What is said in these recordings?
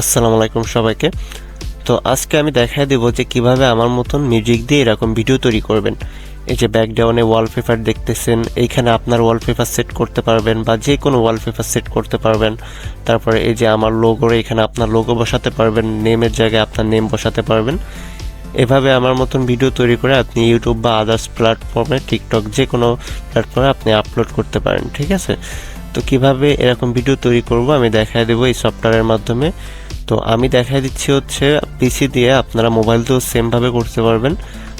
আসসালামু আলাইকুম সবাইকে। তো আজকে আমি দেখাই দেবো যে কীভাবে আমার মতন মিউজিক দিয়ে এরকম ভিডিও তৈরি করবেন। এই যে ব্যাকগ্রাউন্ডে ওয়ালপেপার দেখতেছেন, এইখানে আপনার ওয়ালপেপার সেট করতে পারবেন বা যে কোনো ওয়ালপেপার সেট করতে পারবেন। তারপরে এই যে আমার লোগোর এখানে আপনার লোগো বসাতে পারবেন নেমের জায়গায় আপনার নেম বসাতে পারবেন। এভাবে আমার মতন ভিডিও তৈরি করে আপনি ইউটিউব বা আদার্স প্ল্যাটফর্মে টিকটক যে কোনো প্ল্যাটফর্মে আপনি আপলোড করতে পারেন, ঠিক আছে? তো কীভাবে এরকম ভিডিও তৈরি করব আমি দেখায় দেবো এই সফটওয়্যারের মাধ্যমে। তো আমি দেখাই দিচ্ছি হচ্ছে পিসি দিয়ে আপনারা মোবাইল দিয়েও সেমভাবে করতে পারবেন।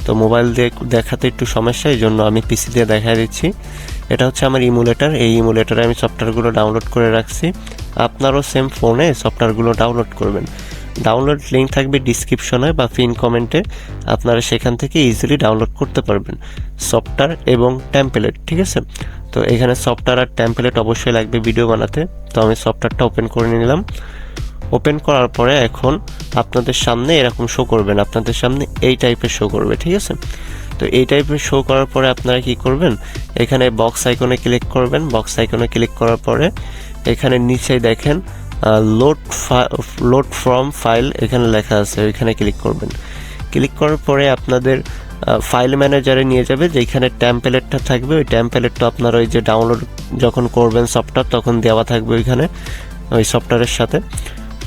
তো মোবাইল দিয়ে দেখাতে একটু সমস্যা, এই জন্য আমি পিসি দিয়ে দেখাই দিচ্ছি। এটা হচ্ছে আমার ইমুলেটার এই ইমুলেটারে আমি সফটওয়্যারগুলো ডাউনলোড করে রাখছি। আপনারও সেম ফোনে সফটওয়্যারগুলো ডাউনলোড করবেন। ডাউনলোড লিঙ্ক থাকবে ডিসক্রিপশনে বা পিন কমেন্টে আপনারা সেখান থেকে ইজিলি ডাউনলোড করতে পারবেন। সফটওয়্যার এবং টেম্পলেট ঠিক আছে? তো এখানে সফটওয়্যার আর টেম্পলেট অবশ্যই লাগবে ভিডিও বানাতে। তো আমি সফটওয়্যারটা ওপেন করে নিলাম। ওপেন করার পরে এখন আপনাদের সামনে এরকম শো করবেন। আপনাদের সামনে এই টাইপের শো করবে, ঠিক আছে? তো এই টাইপের শো করার পরে আপনারা কি করবেন? এখানে বক্স আইকনে ক্লিক করবেন। বক্স আইকনে ক্লিক করার পরে এখানে নিচে দেখেন লোড লোড ফ্রম ফাইল এখানে লেখা আছে, ওইখানে ক্লিক করবেন। ক্লিক করার পরে আপনাদের ফাইল ম্যানেজারে নিয়ে যাবে যেখানে ট্যাম্পলেটটা থাকবে। ওই ট্যাম্পলেটটা আপনার ওই যে ডাউনলোড যখন করবেন সফটওয়্যার তখন দেওয়া থাকবে ওইখানে, ওই সফটওয়্যারের সাথে।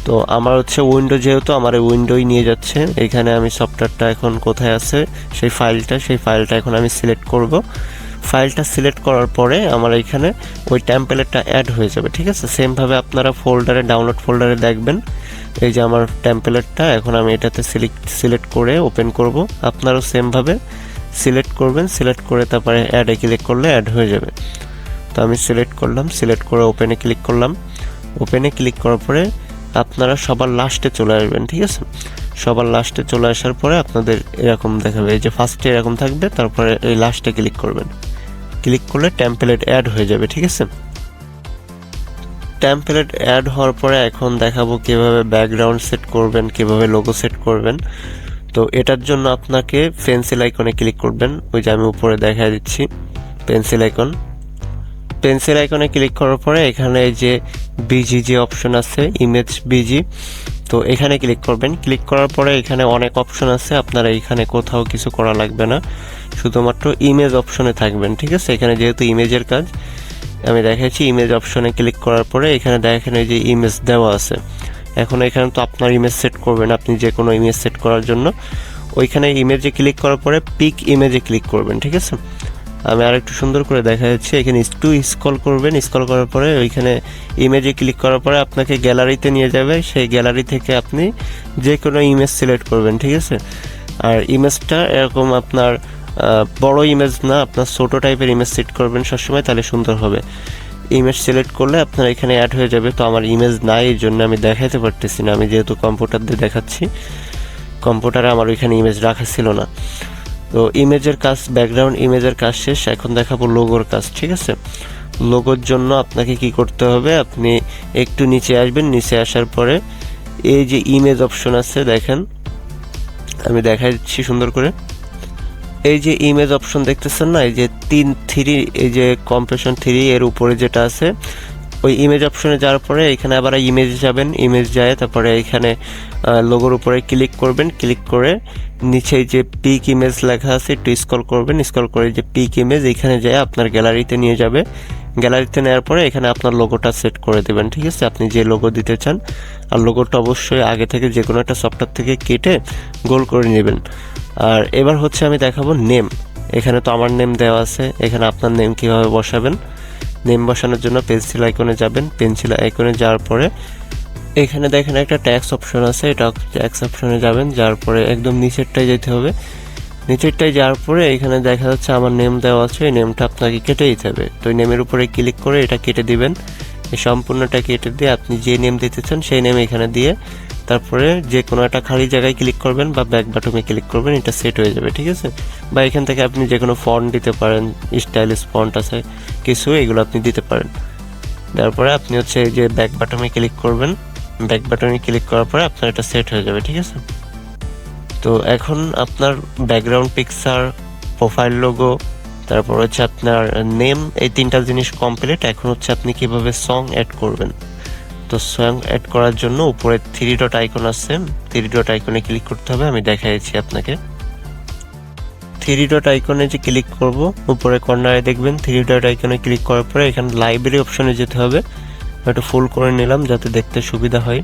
তো আমার হচ্ছে উইন্ডো যেহেতু আমার উইন্ডোই নিয়ে যাচ্ছে, এখানে আমি সফটওয়্যারটা এখন কোথায় আছে, সেই ফাইলটা সেই ফাইলটা এখন আমি সিলেক্ট করব। ফাইলটা সিলেক্ট করার পরে আমার এখানে ওই ট্যাম্পলেটটা অ্যাড হয়ে যাবে, ঠিক আছে? সেমভাবে আপনারা ফোল্ডারে ডাউনলোড ফোল্ডারে দেখবেন, এই যে আমার ট্যাম্পলেটটা এখন আমি এটাতে সিলেক্ট সিলেক্ট করে ওপেন করব। আপনারাও সেমভাবে সিলেক্ট করবেন সিলেক্ট করে তারপরে অ্যাডে ক্লিক করলে অ্যাড হয়ে যাবে। তো আমি সিলেক্ট করলাম সিলেক্ট করে ওপেনে ক্লিক করলাম। ওপেনে ক্লিক করার পরে আপনারা সবার লাস্টে চলে আসবেন, ঠিক আছে? সবার লাস্টে চলে আসার পরে আপনাদের এরকম দেখাবে, এই যে ফার্স্টে এরকম থাকবে, তারপরে এই লাস্টে ক্লিক করবেন। ক্লিক করলে টেম্পলেট অ্যাড হয়ে যাবে, ঠিক আছে? টেম্পলেট অ্যাড হওয়ার পরে এখন দেখাবো কীভাবে ব্যাকগ্রাউন্ড সেট করবেন, কীভাবে লোগো সেট করবেন। তো এটার জন্য আপনাকে পেন্সিল আইকনে ক্লিক করবেন, ওই যে আমি উপরে দেখা দিচ্ছি পেন্সিল আইকন পেন্সিল আইকনে ক্লিক করার পরে এখানে যে বিজি যে অপশন আছে ইমেজ বিজি তো এখানে ক্লিক করবেন। ক্লিক করার পরে এখানে অনেক অপশন আছে, আপনারা এখানে কোথাও কিছু করা লাগবে না। শুধুমাত্র ইমেজ অপশনে থাকবেন, ঠিক আছে? এখানে যেহেতু ইমেজের কাজ, আমি দেখাচ্ছি ইমেজ অপশনে ক্লিক করার পরে এখানে দেখেন এই যে ইমেজ দেওয়া আছে। এখন এখানে তো আপনার ইমেজ সেট করবেন আপনি যে কোনো ইমেজ সেট করার জন্য। ওইখানে ইমেজে ক্লিক করার পরে পিক ইমেজে ক্লিক করবেন, ঠিক আছে? আমি আর একটু সুন্দর করে দেখা যাচ্ছে। এখানে একটু স্কল করবেন। স্কল করার পরে ওইখানে ইমেজে ক্লিক করার পরে আপনাকে গ্যালারিতে নিয়ে যাবে। সেই গ্যালারি থেকে আপনি যে কোনো ইমেজ সিলেক্ট করবেন, ঠিক আছে? আর ইমেজটা এরকম আপনার বড় ইমেজ না, আপনার ছোটো টাইপের ইমেজ সেট করবেন সবসময়, তাহলে সুন্দর হবে। ইমেজ সিলেক্ট করলে আপনার এখানে অ্যাড হয়ে যাবে। তো আমার ইমেজ নাই, এই জন্য আমি দেখাতে পারতেছি না। আমি যেহেতু কম্পিউটার দিয়ে দেখাচ্ছি কম্পিউটারে আমার ওইখানে ইমেজ রাখা ছিল না। তো ইমেজের কাজ ব্যাকগ্রাউন্ড ইমেজের কাজ শেষ, এখন দেখাবো লোগোর কাজ, ঠিক আছে? লোগোর জন্য আপনাকে কি করতে হবে, আপনি একটু নিচে আসবেন, নিচে আসার পরে এই যে ইমেজ অপশন আছে, দেখেন, আমি দেখাই দিচ্ছি সুন্দর করে। এই যে ইমেজ অপশন দেখতেছেন না, এই যে তিন থ্রি এই যে কম্প্রেশন থ্রি এর উপরে যেটা আছে ওই ইমেজ অপশনে যাওয়ার পরে এখানে আবার ইমেজ যাবেন ইমেজ যায়, তারপরে এখানে লোগোর উপরে ক্লিক করবেন ক্লিক করে নিচে যে পিক ইমেজ লেখা আছে একটু স্কল করবেন স্কল করে যে পিক ইমেজ এখানে যায়, আপনার গ্যালারিতে নিয়ে যাবে। গ্যালারিতে নেওয়ার পরে এখানে আপনার লোগোটা সেট করে দেবেন, ঠিক আছে? আপনি যে লোগো দিতে চান, আর লোগোটা অবশ্যই আগে থেকে যে কোনো একটা সফটওয়্যার থেকে কেটে গোল করে নেবেন। আর এবার হচ্ছে আমি দেখাবো নেম এখানে তো আমার নেম দেওয়া আছে, এখানে আপনার নেম কীভাবে বসাবেন? নেম বসানোর জন্য পেন্সিল আইকনে যাবেন। পেন্সিল আইকনে যাওয়ার পরে এখানে দেখেন একটা ট্যাক্স অপশন আছে। এটা ট্যাক্স অপশনে যাবেন, যাওয়ার পরে একদম নিচেরটাই যেতে হবে। নিচেরটাই যাওয়ার পরে এখানে দেখা যাচ্ছে আমার নেম দেওয়া আছে। এই নেমটা আপনাকে কেটে দিতে হবে। তো এই নেমের উপরে ক্লিক করে এটা কেটে দিবেন। এই সম্পূর্ণটা কেটে দিয়ে আপনি যে নেম দিতে চান সেই নেম এখানে দিয়ে তারপরে যে কোনো একটা খালি জায়গায় ক্লিক করবেন বা ব্যাক বাটনে ক্লিক করবেন, এটা সেট হয়ে যাবে, ঠিক আছে? বা এখান থেকে আপনি যে কোনো ফন্ট দিতে পারেন স্টাইলিশ ফন্ট আছে, কিছু এগুলো আপনি দিতে পারেন। তারপরে আপনি হচ্ছে এই যে ব্যাক বাটনে ক্লিক করবেন ব্যাক বাটনে ক্লিক করার পরে আপনার এটা সেট হয়ে যাবে, ঠিক আছে? তো এখন আপনার ব্যাকগ্রাউন্ড পিকচার প্রোফাইল লোগো তারপর হচ্ছে আপনার নেম এই তিনটা জিনিস কমপ্লিট এখন হচ্ছে আপনি কীভাবে সং অ্যাড করবেন। তো সং অ্যাড করার জন্য উপরে থ্রি ডট আইকন আছে। থ্রি ডট আইকনে ক্লিক করতে হবে, আমি দেখাইছি আপনাকে। থ্রি ডট আইকনে যে ক্লিক করব, উপরে কর্নারে দেখবেন থ্রি ডট আইকনে ক্লিক করার পরে এখানে লাইব্রেরি অপশনে যেতে হবে। একটু ফুল করে নিলাম যাতে দেখতে সুবিধা হয়।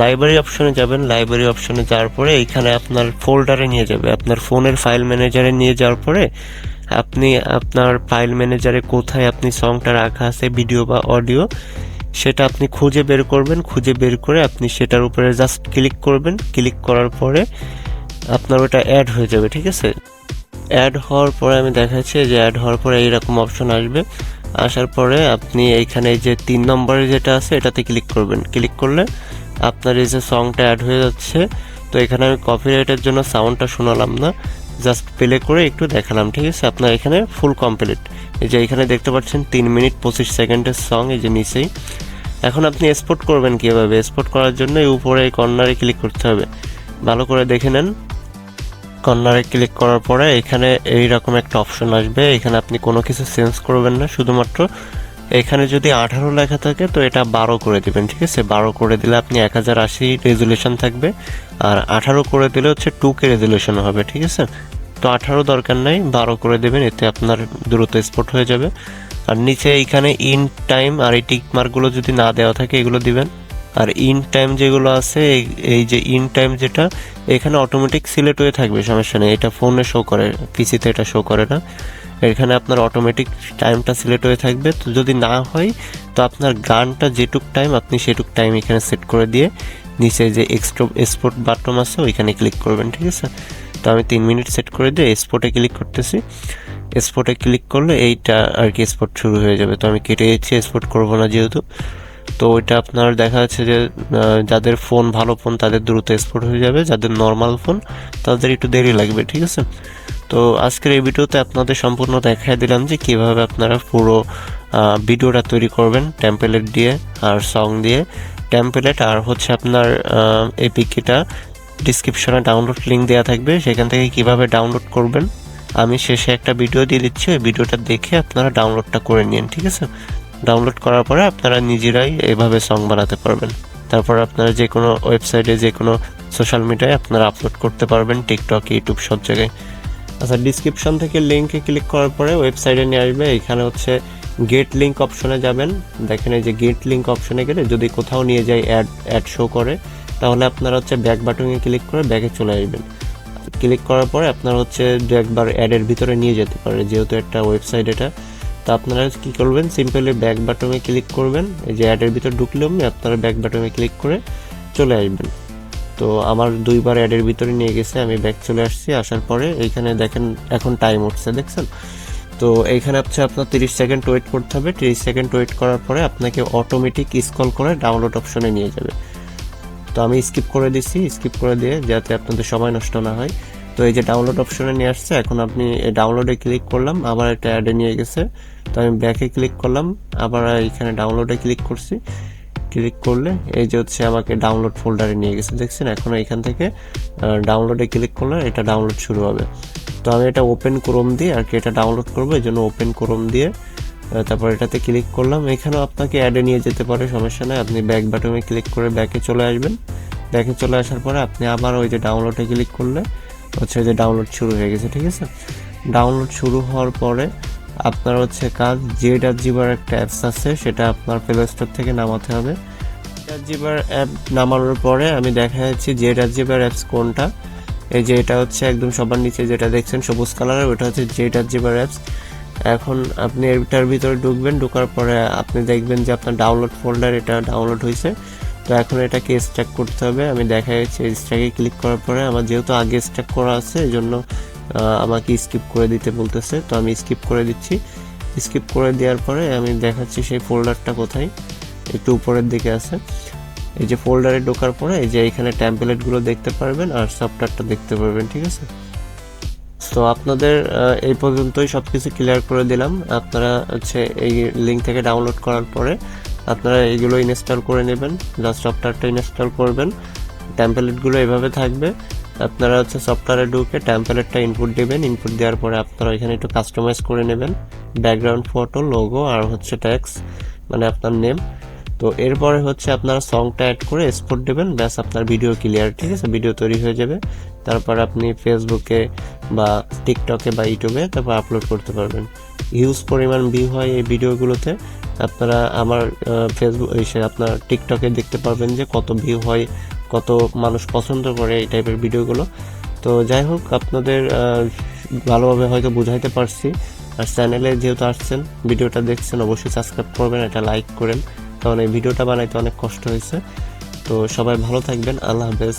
লাইব্রেরি অপশনে যাবেন লাইব্রেরি অপশনে যাওয়ার পরে এখানে আপনার ফোল্ডারে নিয়ে যাবে। আপনার ফোনের ফাইল ম্যানেজারে নিয়ে যাওয়ার পরে আপনি আপনার ফাইল ম্যানেজারে কোথায় আপনি সংটা রাখা আছে ভিডিও বা অডিও সেটা আপনি খুঁজে বের করবেন, খুঁজে বের করে আপনি সেটার উপরে জাস্ট ক্লিক করবেন। ক্লিক করার পরে আপনার ওটা অ্যাড হয়ে যাবে, ঠিক আছে? অ্যাড হওয়ার পরে আমি দেখাচ্ছি যে অ্যাড হওয়ার পরে এইরকম অপশন আসবে। আসার পরে আপনি এইখানে যে তিন নম্বরে যেটা আছে, এটাতে ক্লিক করবেন। ক্লিক করলে আপনার এই যে সংটা অ্যাড হয়ে যাচ্ছে। তো এখানে আমি কপিরাইটের জন্য সাউন্ডটা শোনালাম না। জাস্ট প্লে করে একটু দেখালাম, ঠিক আছে? আপনার এখানে ফুল কমপ্লিট এই যে এখানে দেখতে পাচ্ছেন তিন মিনিট পঁচিশ সেকেন্ডের সং এই যে নিচেই। এখন আপনি এক্সপোর্ট করবেন কীভাবে? এক্সপোর্ট করার জন্য এই উপরে এই কর্নারে ক্লিক করতে হবে। ভালো করে দেখে নেন। কর্নারে ক্লিক করার পরে এখানে এই রকম একটা অপশন আসবে। এখানে আপনি কোনো কিছু চেঞ্জ করবেন না। শুধুমাত্র এখানে যদি আঠারো লেখা থাকে, তো এটা বারো করে দিবেন, ঠিক আছে? বারো করে দিলে আপনি এক হাজার আশি রেজুলেশন থাকবে। আর আঠারো করে দিলে হচ্ছে টু কে রেজুলেশন হবে, ঠিক আছে? তো আঠারো দরকার নাই, বারো করে দেবেন, এতে আপনার দ্রুত স্পট হয়ে যাবে। আর নিচে এইখানে ইন টাইম আর এই টিক মার্কগুলো যদি না দেওয়া থাকে, এগুলো দিবেন। আর ইন টাইম যেগুলো আছে, এই- যে ইন টাইম যেটা, এখানে অটোমেটিক সিলেক্ট হয়ে থাকবে, সমস্যা নেই। এটা ফোনে শো করে পিসিতে এটা শো করে না। এখানে আপনার অটোমেটিক টাইমটা সিলেক্ট হয়ে থাকবে। তো যদি না হয়, তো আপনার গানটা যেটুক টাইম আপনি সেটুক টাইম এখানে সেট করে দিয়ে নিচে যে এক্সট্রো এক্সপোর্ট বাটন আছে, ওইখানে ক্লিক করবেন, ঠিক আছে? তো আমি তিন মিনিট সেট করে দিয়ে এক্সপোর্টে ক্লিক করতেছি। এক্সপোর্টে ক্লিক করলে এইটা আর কি এক্সপোর্ট শুরু হয়ে যাবে। তো আমি কেটে যাচ্ছি এক্সপোর্ট করব না যেহেতু। তো ওইটা আপনার দেখা যাচ্ছে যে যাদের ফোন ভালো ফোন তাদের দ্রুত এক্সপোর্ট হয়ে যাবে। যাদের নর্মাল ফোন তাদের একটু দেরি লাগবে, ঠিক আছে? তো আজকের এই ভিডিওতে আপনাদের সম্পূর্ণ দেখাই দিলাম যে কীভাবে আপনারা পুরো ভিডিওটা তৈরি করবেন টেম্পলেট দিয়ে আর সং দিয়ে। টেম্পলেট আর হচ্ছে আপনার এপিকেটা ডিসক্রিপশনে ডাউনলোড লিঙ্ক দেওয়া থাকবে। সেখান থেকে কীভাবে ডাউনলোড করবেন আমি শেষে একটা ভিডিও দিয়ে দিচ্ছি। ওই ভিডিওটা দেখে আপনারা ডাউনলোডটা করে নিন, ঠিক আছে? ডাউনলোড করার পরে আপনারা নিজেরাই এভাবে সং বানাতে পারবেন। তারপর আপনারা যে কোনো ওয়েবসাইটে যে কোনো সোশ্যাল মিডিয়ায় আপনারা আপলোড করতে পারবেন টিকটক ইউটিউব সব জায়গায়। আচ্ছা ডিসক্রিপশন থেকে লিঙ্কে ক্লিক করার পরে ওয়েবসাইটে নিয়ে আসবে। এখানে হচ্ছে গেট লিঙ্ক অপশনে যাবেন। দেখেন এই যে গেট লিঙ্ক অপশনে গেলে যদি কোথাও নিয়ে যায় অ্যাড অ্যাড শো করে, তাহলে আপনারা হচ্ছে ব্যাক বাটনে ক্লিক করে ব্যাকে চলে আসবেন। ক্লিক করার পরে আপনার হচ্ছে দু একবার অ্যাডের ভিতরে নিয়ে যেতে পারে যেহেতু একটা ওয়েবসাইট এটা। তো আপনারা কি করবেন? সিম্পলি ব্যাক বাটনে ক্লিক করবেন। এই যে অ্যাডের ভিতর ঢুকলেও আপনারা ব্যাক বাটনে ক্লিক করে চলে আসবেন। তো আমার দুইবার অ্যাডের ভিতরে নিয়ে গেছে, আমি ব্যাক চলে আসছি। আসার পরে এইখানে দেখেন, এখন টাইম উঠছে, দেখছেন? তো এইখানে হচ্ছে আপনার তিরিশ সেকেন্ড ওয়েট করতে হবে। তিরিশ সেকেন্ড ওয়েট করার পরে আপনাকে অটোমেটিক স্কল করে ডাউনলোড অপশনে নিয়ে যাবে। তো আমি স্কিপ করে দিছি স্কিপ করে দিয়ে যাতে আপনাদের সময় নষ্ট না হয়। তো এই যে ডাউনলোড অপশনে নিয়ে আসছে, এখন আপনি ডাউনলোডে ক্লিক করলাম, আবার একটা অ্যাডে নিয়ে গেছে। তো আমি ব্যাকে ক্লিক করলাম, আবার এখানে ডাউনলোডে ক্লিক করছি। ক্লিক করলে এই যে হচ্ছে আমাকে ডাউনলোড ফোল্ডারে নিয়ে গেছে, দেখছেন? এখন এখান থেকে ডাউনলোডে ক্লিক করলে এটা ডাউনলোড শুরু হবে। তো আমি এটা ওপেন ক্রোম দিয়ে আর কি এটা ডাউনলোড করব, এই জন্য ওপেন ক্রোম দিয়ে তারপর এটাতে ক্লিক করলাম। এখানেও আপনাকে অ্যাডে নিয়ে যেতে পারে, সমস্যা নেই। আপনি ব্যাক বাটনে ক্লিক করে ব্যাকে চলে আসবেন। ব্যাকে চলে আসার পরে আপনি আবার ওই যে ডাউনলোডে ক্লিক করলে হচ্ছে যে ডাউনলোড শুরু হয়ে গেছে, ঠিক আছে? ডাউনলোড শুরু হওয়ার পরে আপনার হচ্ছে কাজ জেড আর জিবার একটা অ্যাপস আছে, সেটা আপনার প্লে স্টোর থেকে নামাতে হবে। জেড জিবার অ্যাপ নামানোর পরে আমি দেখা যাচ্ছি জেড আর জিবার অ্যাপস কোনটা? এই যে এটা হচ্ছে একদম সবার নিচে যেটা দেখছেন সবুজ কালারের ওটা হচ্ছে জেড আর জিবার অ্যাপস এখন আপনি এটার ভিতরে ঢুকবেন, ঢোকার পরে আপনি দেখবেন যে আপনার ডাউনলোড ফোল্ডার এটা ডাউনলোড হয়েছে। তো এখন এটাকে স্ট্যাক করতে হবে। আমি দেখা যাচ্ছে স্ট্যাকে ক্লিক করার পরে আমার যেহেতু আগে স্ট্যাক করা আছে, এই জন্য আমাকে স্কিপ করে দিতে বলতেছে। তো আমি স্কিপ করে দিচ্ছি। স্কিপ করে দেওয়ার পরে আমি দেখাচ্ছি সেই ফোল্ডারটা কোথায়, একটু উপরের দিকে আছে। এই যে ফোল্ডারে ঢোকার পরে এই যে এখানে ট্যাম্পলেটগুলো দেখতে পারবেন আর সফটওয়্যারটা দেখতে পারবেন, ঠিক আছে? তো আপনাদের এই পর্যন্তই সব কিছু ক্লিয়ার করে দিলাম। আপনারা হচ্ছে এই লিঙ্ক থেকে ডাউনলোড করার পরে আপনারা এইগুলো ইনস্টল করে নেবেন জাস্ট সফটওয়্যারটা ইনস্টল করবেন। ট্যাম্পলেটগুলো এভাবে থাকবে। আপনারা হচ্ছে সফটওয়্যারে ঢুকে ট্যাম্পলেটটা ইনপুট দেবেন। ইনপুট দেওয়ার পরে আপনারা এখানে একটু কাস্টমাইজ করে নেবেন। ব্যাকগ্রাউন্ড ফটো লোগো আর হচ্ছে ট্যাক্স মানে আপনার নেম তো এরপরে হচ্ছে আপনারা সংটা অ্যাড করে এক্সপোর্ট দেবেন, ব্যাস আপনার ভিডিও ক্লিয়ার ঠিক আছে? ভিডিও তৈরি হয়ে যাবে। তারপর আপনি ফেসবুকে বা টিকটকে বা ইউটিউবে তারপর আপলোড করতে পারবেন। হিউজ পরিমাণ ভিউ হয় এই ভিডিওগুলোতে আপনারা আমার ফেসবুক আপনার টিকটকে দেখতে পারবেন যে কত ভিউ হয়, কত মানুষ পছন্দ করে এই টাইপের ভিডিওগুলো তো যাই হোক, আপনাদের ভালোভাবে হয়তো বুঝাইতে পারছি। আর চ্যানেলে যেহেতু আসছেন ভিডিওটা দেখছেন, অবশ্যই সাবস্ক্রাইব করবেন এটা লাইক করেন। কারণ এই ভিডিওটা বানাইতে অনেক কষ্ট হয়েছে। তো সবাই ভালো থাকবেন। আল্লাহ হাফেজ।